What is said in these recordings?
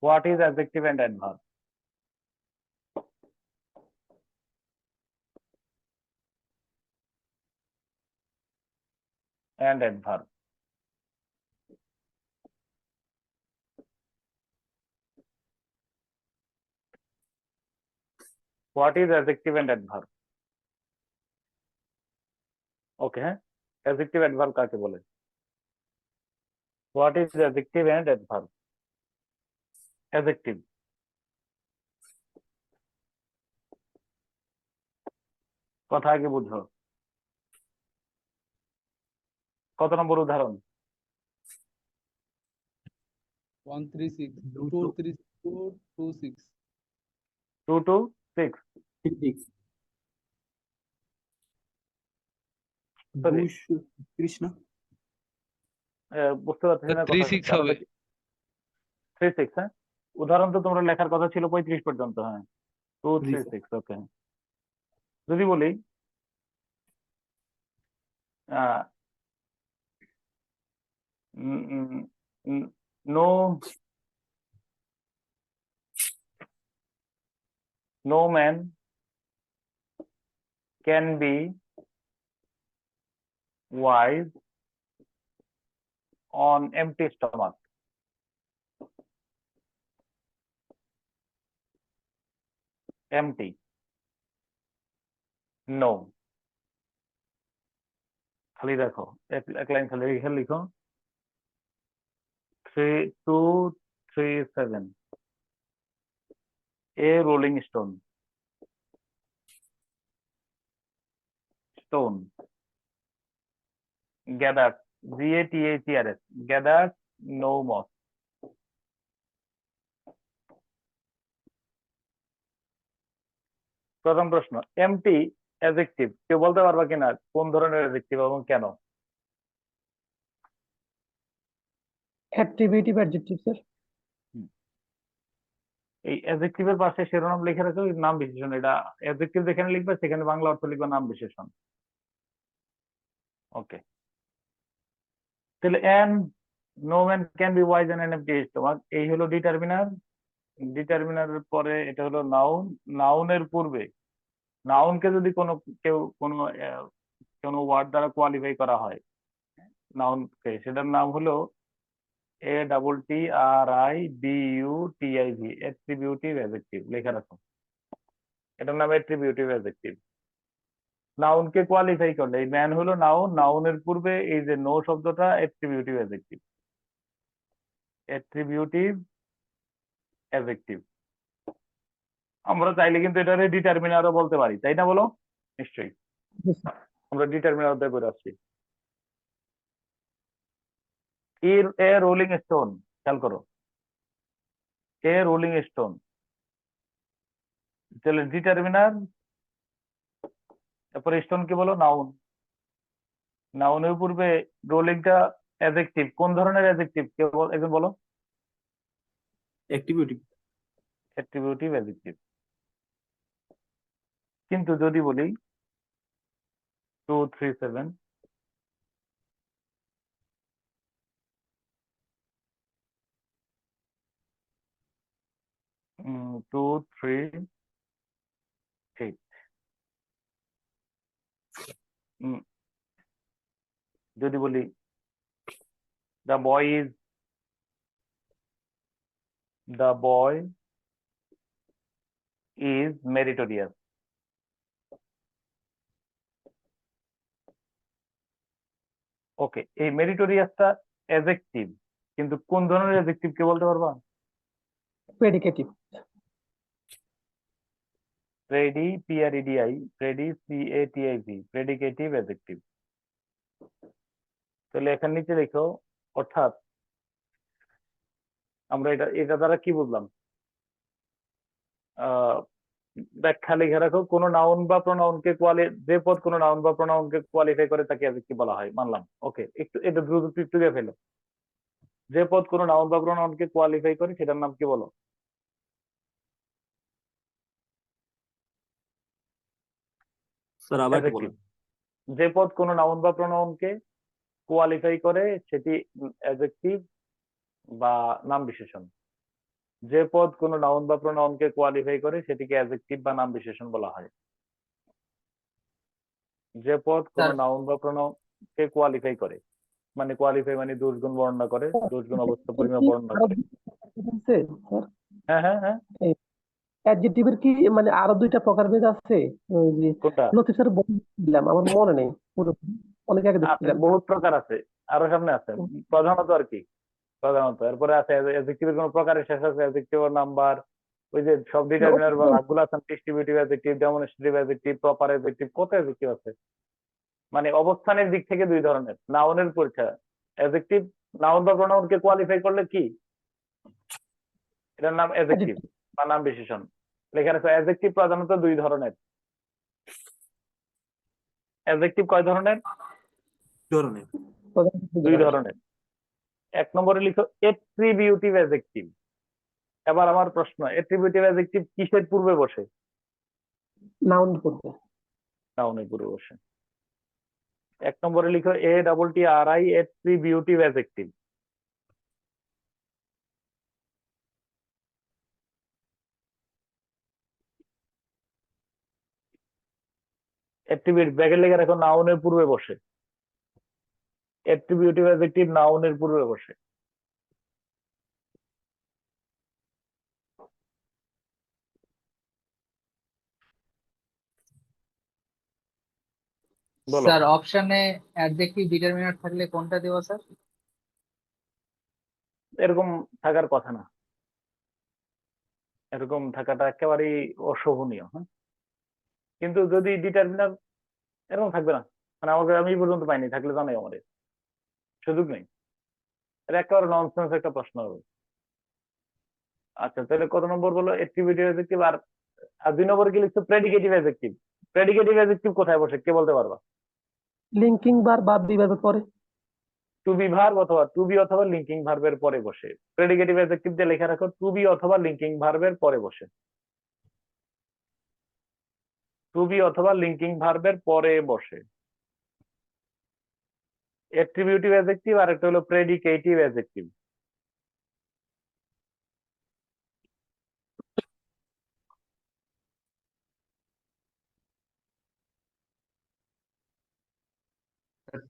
what is adjective and adverb and adverb what is adjective and adverb okay adjective adverb ka ke bole what is adjective and adverb Adjective. কথা আগে বুঝো কত নম্বর উদাহরণ One three six, Two, two two. three four two six. Two two six Sorry. বুশ কৃষ্ণ বুঝতে পারছি না Three six হবে। থ্রি সিক্স হ্যাঁ উদাহরণ তো তোমরা লেখার কথা ছিল পঁয়ত্রিশ পর্যন্ত হ্যাঁ। টু থ্রি সিক্স ওকে যদি বলি no no man can be wise on empty stomach. Empty. No. খালি দেখো, এক লাইন খালি লিখে। লিখো three two three seven a rolling stone stone g a t h e r s. Gathered no প্রথম প্রশ্ন এমটি অ্যাডজেক্টিভ কেউ বলতে পারবা কিনা? কোন ধরনের অ্যাডজেক্টিভ এবং কেন? অ্যাট্রিবিউটিভ অ্যাডজেক্টিভ স্যার এই অ্যাডজেক্টিভের পাশে শিরোনাম লিখে রাখো নাম বিশেষণ। এটা অ্যাডজেক্টিভ যেখানে লিখবে সেখানে বাংলা অর্থ লিখবে নাম বিশেষণ। ওকে তাহলে N no man can be wise N এনএফটি তোমার এই হলো ডিটারমিনার ডিটারমিনারের পরে এটা হলো নাউন নাউনের পূর্বে নাউনকে যদি কোনো কেউ, কোনো কোনো ওয়ার্ড দ্বারা কোয়ালিফাই করা হয়, নাউনকে, সেটার নাম হলো A double T R I B U T I V attributive adjective লেখা রাখো। এটার নাম অ্যাট্রিবিউটিভ অ্যাডজেক্টিভ নাউনকে কোয়ালিফাই করলে, এই ম্যান হলো নাউন, নাউনের পূর্বে এই যে নো শব্দটা অ্যাট্রিবিউটিভ অ্যাডজেক্টিভ অ্যাট্রিবিউটিভ অ্যাডজেক্টিভ আমরা চাইলে কিন্তু এটারে ডিটারমিনারও বলতে পারি তাই না বলো? নিশ্চয়ই। আমরা ডিটারমিনার অধ্যায় করে আসছি। এ রোলিং স্টোন খেয়াল করো। এ রোলিং স্টোন তাহলে ডিটারমিনার তারপরে স্টোন কি বলো? নাউন নাউনের পূর্বে রোলিংটা অ্যাডজেক্টিভ কোন ধরনের অ্যাডজেক্টিভ কে একজন বলো। অ্যাক্টিভিটি অ্যাট্রিবিউটিভ অ্যাডজেক্টিভ কিন্তু যদি বলি two three seven two three eight যদি বলি the boy is the boy is meritorious okay এই মেরিটোরিয়াসটা অ্যাডজেক্টিভ কিন্তু কোন ধরনের অ্যাডজেক্টিভ কে বলতে পারবা? Predicative predi P R E D I predi C A T I V predicative adjective তাহলে এখানে নিচে দেখো অর্থাৎ আমরা এটা এটা দ্বারা কি বুঝলাম? আহ, ব্যাখ্যা লিখে রাখো কোন নাউন বা প্রোনাউনকে কোয়ালি যে পদ কোন নাউন বা প্রোনাউনকে কোয়ালিফাই করে তাকে অ্যাডজেক্টিভ বলা হয়? মানলাম। ওকে একটু এটা দ্রুত একটু দিয়ে ফেলো। যে পদ কোন নাউন বা প্রোনাউনকে কোয়ালিফাই করে সেটার নাম কি বলো? স্যার আবার বলুন। যে পদ কোন নাউন বা প্রোনাউনকে কোয়ালিফাই করে সেটি অ্যাডজেক্টিভ বা নাম বিশেষণ। যে পদ কোনো নাউন বা প্রোনাউনকে কোয়ালিফাই করে সেটিকে অ্যাডজেক্টিভ বা নাম বিশেষণ বলা হয়। যে পদ কোনো নাউন বা প্রোনাউনকে কোয়ালিফাই করে মানে কোয়ালিফাই মানে দুর্গুণ বর্ণনা করে দুর্গুণ অবস্থা পরিমাপ বর্ণনা করে। হ্যাঁ হ্যাঁ হ্যাঁ। অ্যাডজেক্টিভের কি মানে আরও দুইটা প্রকারভেদ আছে? ওই যে লতিফ স্যার বলছিলাম আমার মনে নেই। পুরোপুরি অনেক আগে দেখছিলাম। বহুত প্রকার আছে। আরও সামনে আছে। প্রধানত আর কি প্রধানত এরপরে আছে অ্যাডজেক্টিভের কোনো প্রকারের শেষ আছে? অ্যাডজেক্টিভ নাম্বার ওই যে সব ডিটারমিনার বা ভাগগুলো আছে distributive adjective demonstrative adjective proper adjective কত অ্যাডজেক্টিভ আছে? মানে অবস্থানের দিক থেকে দুই ধরনের নাউনের পরীক্ষা। অ্যাডজেক্টিভ নাউন বা প্রোনাউনকে কোয়ালিফাই করলে কি? এটার নাম অ্যাডজেক্টিভ বা নাম বিশেষণ। লেখা আছে অ্যাডজেক্টিভ প্রধানত দুই ধরনের। অ্যাডজেক্টিভ কয় ধরনের? ধরনের। দুই ধরনের। এক নম্বরে লিখো এট্রিবিউটিভ অ্যাডজেক্টিভ এবার আমার প্রশ্ন এট্রিবিউটিভ অ্যাডজেক্টিভ কিসের পূর্বে বসে? নাউন করবে নাউনের পূর্বে বসে। এক নম্বরে লিখো A double T R I attributive adjective attribute bracket লেগে রাখো নাউনের পূর্বে বসে। এট্রিবিউটিভ অ্যাডজেক্টিভ নাউনের পূর্বে বসে। স্যার অপশনে অ্যাডজেক্টিভ ডিটারমিনার থাকলে কোনটা দেব স্যার? এরকম থাকার কথা না। এরকম থাকাটা একেবারেই অশোভনীয় হ্যাঁ? কিন্তু যদি ডিটারমিনার এরকম থাকবে না। মানে আমাকে আমি পর্যন্ত পাইনি থাকলে জানাই আমাদের। সুযোগ নেই। এটা একেবারে ননসেন্স একটা প্রশ্ন হবে। আচ্ছা তাহলে কত নম্বর বলো অ্যাক্টিভিটি অ্যাডজেক্টিভ আর আর দুই নম্বর কি লিখছো? প্রেডিকেটিভ অ্যাডজেক্টিভ প্রেডিকেটিভ অ্যাডজেক্টিভ কোথায় বসে? কে বলতে পারবা? লিঙ্কিং বা পরে। টু বি ভার্ব অথবা টু বি অথবা লিঙ্কিং ভার্বের পরে বসে। প্রেডিকেটিভ অ্যাডজেক্টিভ দিয়ে লেখা রাখো টু বি অথবা লিঙ্কিং ভার্বের পরে বসে। টু বি অথবা লিঙ্কিং ভার্বের পরে বসে। অ্যাট্রিবিউটিভ অ্যাডজেক্টিভ আর একটা হলো প্রেডিকেটিভ অ্যাডজেক্টিভ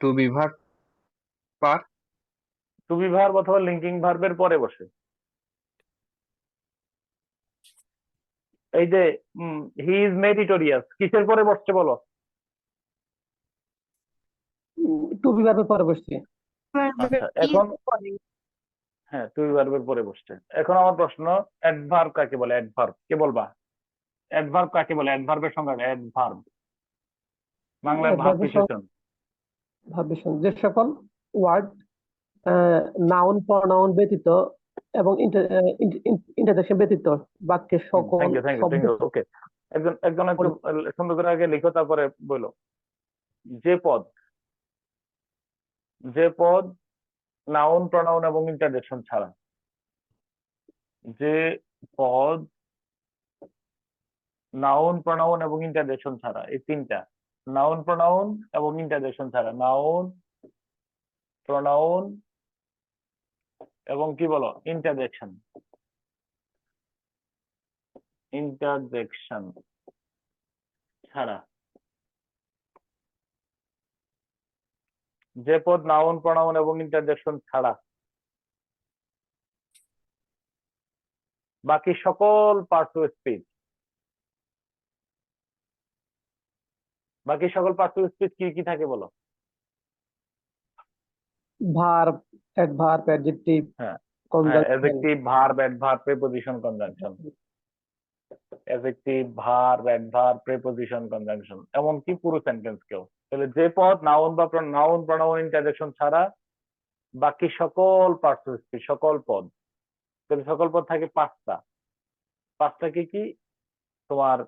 টু বিভাগ পার টু বি ভার্ব অথবা লিঙ্কিং ভার্বের পরে বসে। এই যে হি ইজ মেরিটোরিয়াস কিসের পরে বসছে বলো? টু বিভাগের পরে বসছে। আচ্ছা এখন হ্যাঁ টু ভার্বের পরে বসছে। এখন আমার প্রশ্ন অ্যাডভার্ব কাকে বলে? অ্যাডভার্ব কে বলবা? অ্যাডভার্ব কাকে বলে? অ্যাডভার্বের সংজ্ঞা অ্যাডভার্ব বাংলায় ভাব বিশেষণ। ভাববে শুনুন, যে সকল ওয়ার্ড নাউন প্রনাউন ব্যতীত এবং ইন্টারজেকশন ব্যতীত বাক্যের সকল thank you thank you thank you okay একজন একজন একটু সুন্দর করে আগে লিখো তারপরে বলো। যে পদ যে পদ নাউন প্রনাউন এবং ইন্টারজেকশন ছাড়া। যে পদ নাউন প্রনাউন এবং ইন্টারজেকশন ছাড়া, এই তিনটা। নাউন প্রনাউন এবং ইন্টারজেকশন ছাড়া। নাউন প্রনাউন এবং কি বলো? ইন্টারজেকশন ইন্টারজেকশন ছাড়া। যে পদ নাউন প্রনাউন এবং ইন্টারজেকশন ছাড়া। বাকি সকল পার্টস অফ স্পিচ বাকি সকল পার্টস অফ স্পিচ কি কি থাকে বলো? ভার্ব অ্যাডভার্ব অ্যাডজেক্টিভ হ্যাঁ। Adjective verb adverb preposition conjunction adjective verb adverb preposition conjunction এমনকি পুরো সেন্টেন্স কেও। তাহলে যে পদ নাউন বা নাউন প্রনাউন ইন্টারজেকশন ছাড়া বাকি সকল পার্টস সকল পদ, তাহলে সকল পদ থাকে পাঁচটা। পাঁচটা কি কি? তোমার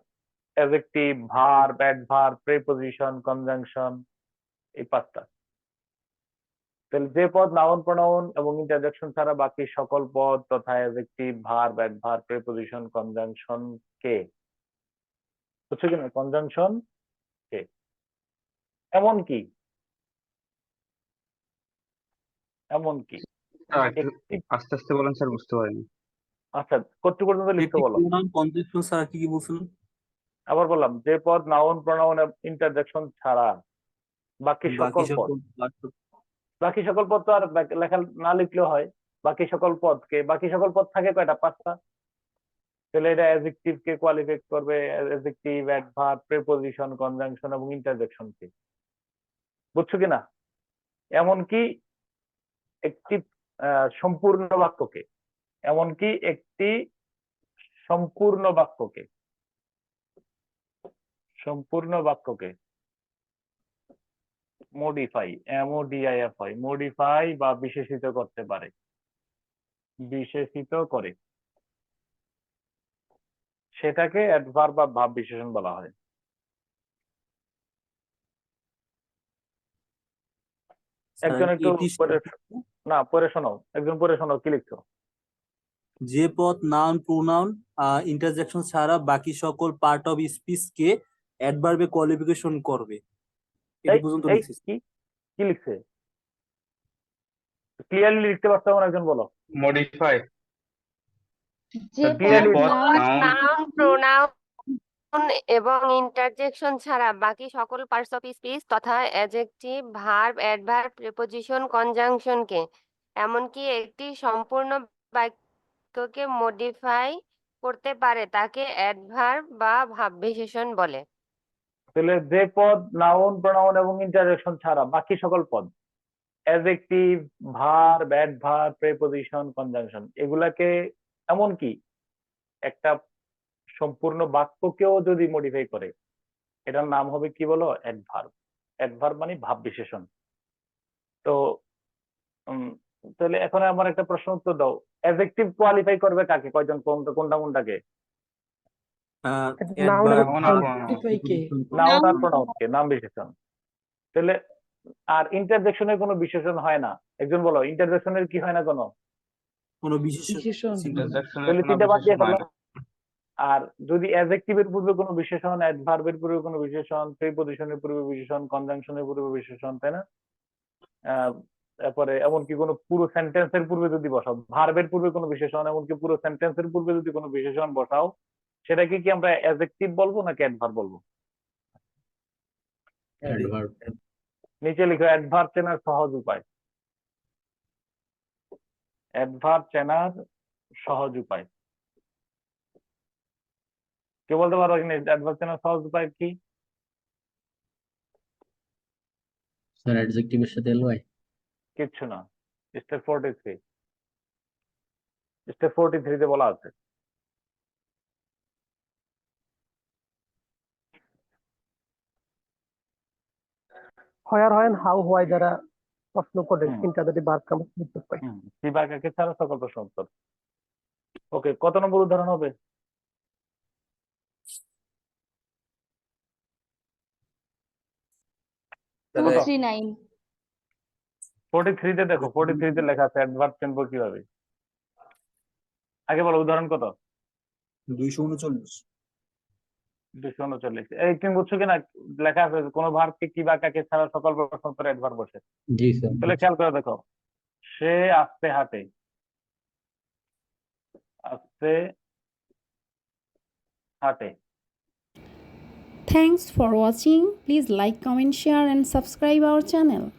adjective verb adverb preposition conjunction এই পাঁচটা। তাহলে যে পদ নাউন প্রনাউন এবং ইন্টারজেকশন ছাড়া বাকি সকল পদ তথা adjective verb adverb preposition conjunction কে? বুঝছ কিনা কনজাংশন এমন কি? এমন কি? স্যার, একটু একটি আস্তে আস্তে বলেন স্যার বুঝতে পারিনি। আচ্ছা কতটুকু পর্যন্ত লিখতে বলো। ছাড়া কি কি বলছিলেন আবার বললাম যে পদ নাউন প্রোনাউন ইন্টারজেকশন ছাড়া বাকি সকল পদ। বাকি- বাকি সকল পদ তো আর লেখা না লিখলেও হয়। বাকি সকল পদকে বাকি সকল পদ থাকে কয়টা? পাঁচটা। তাহলে এটা অ্যাডজেক্টিভ কে কোয়ালিফাই করবে অ্যাডজেক্টিভ অ্যাডভার্ব প্রিপজিশন কনজাংশন এবং ইন্টারজেকশন কে। বুঝছ কিনা? এমনকি একটি সম্পূর্ণ বাক্যকে, এমনকি একটি সম্পূর্ণ বাক্যকে সম্পূর্ণ বাক্যকে মডিফাই এমওডিআইএফআই মডিফাই বা বিশেষিত করতে পারে। বিশেষিত করে। সেটাকে অ্যাডভার্ব বা ভাব বিশেষণ বলা হয়। একজন একটু পরে না পরে শোনো একজন পরে শোনো কি লিখছো? যে পদ নাউন প্রোনাউন ইন্টারজেকশন ছাড়া বাকি সকল পার্ট অফ স্পিচ কে অ্যাডভার্বে কোয়ালিফিকেশন করবে। এই পর্যন্ত কি কি লিখছে? ক্লিয়ারলি লিখতে পারছ এমন একজন বলো। মডিফাই যে পদ noun, pronoun এবং ইন্টারজেকশন ছাড়া বাকি সকল পার্টস অফ স্পিচ তথা অ্যাডজেক্টিভ ভার্ব অ্যাডভার্ব প্রিপোজিশন কনজাংশনকে এমনকি একটি সম্পূর্ণ বাক্যকে মডিফাই করতে পারে তাকে অ্যাডভার্ব বা ভাববিশেষণ বলে। তাহলে যে পদ নাউন প্রোনাউন এবং ইন্টারজেকশন ছাড়া বাকি সকল পদ adjective verb adverb preposition conjunction এগুলাকে এমনকি একটা সম্পূর্ণ বাক্যকেও যদি মডিফাই করে এটার নাম হবে কি বলো? অ্যাডভার্ব অ্যাডভার্ব মানে ভাব বিশেষণ। তো তাহলে এখন আমার একটা প্রশ্ন উত্তর দাও। অ্যাডজেক্টিভ কোয়ালিফাই করবে কাকে? কয়জন? কোনটা কোনটা কোনটাকে? নাম বিশেষণ। তাহলে আর ইন্টারজেকশনের কোনো বিশেষণ হয় না? একজন বলো ইন্টারজেকশনের কি হয় না কোনো? কোনো বিশেষণ। তাহলে তিনটা বাদ দিয়ে বিশেষণ হয় ফেললাম না। আর যদি অ্যাডজেক্টিভের পূর্বে কোনো বিশেষণ অ্যাডভার্বের পূর্বে কোনো বিশেষণ প্রিপজিশনের পূর্বে বিশেষণ কনজাংশনের পূর্বে বিশেষণ তাই না? তারপরে এমনকি কোনো পুরো সেন্টেন্সের পূর্বে যদি বসাও ভার্বের পূর্বে কোনো বিশেষণ এমনকি পুরো সেন্টেন্সের পূর্বে যদি কোনো বিশেষণ বসাও সেটাকে কি আমরা অ্যাডজেক্টিভ বলব নাকি অ্যাডভার্ব বলব? নিচে লিখো অ্যাডভার্ব চেনার সহজ উপায়। অ্যাডভার্ব চেনার সহজ উপায়। কে বলতে পারো এখানে অ্যাডভার্ব চেনার সহজ উপায় কি? স্যার অ্যাডজেক্টিভের সাথে এলওয়াই কিচ্ছু না। Step forty three step forty থ্রিতে বলা আছে। হোয়ার হয় হাউ হোয়াই দ্বারা প্রশ্ন করে। তিনটা যদি বার কাম করতে পারি। ছাড়া সকল প্রশ্ন উত্তর। ওকে কত নম্বর উদাহরণ হবে? টু কত? থ্রি ফোর্টি থ্রিতে দেখো ফোর্টি থ্রিতে লেখা আছে অ্যাডভার্ব চেনবো কীভাবে? আগে বলো উদাহরণ কত? দুইশো উনচল্লিশ। দুশো উনচল্লিশ। এই তুমি বুঝছ কিনা? লেখা আছে কোনো ভার্বকে কি বা কাকে ছাড়া সকল প্রশ্ন উত্তরে অ্যাডভার্ব বসে। জি স্যার। তাহলে খেয়াল করে দেখো। সে আস্তে হাঁটে আস্তে হাঁটে Thanks for watching. Please like, comment, share and subscribe our channel.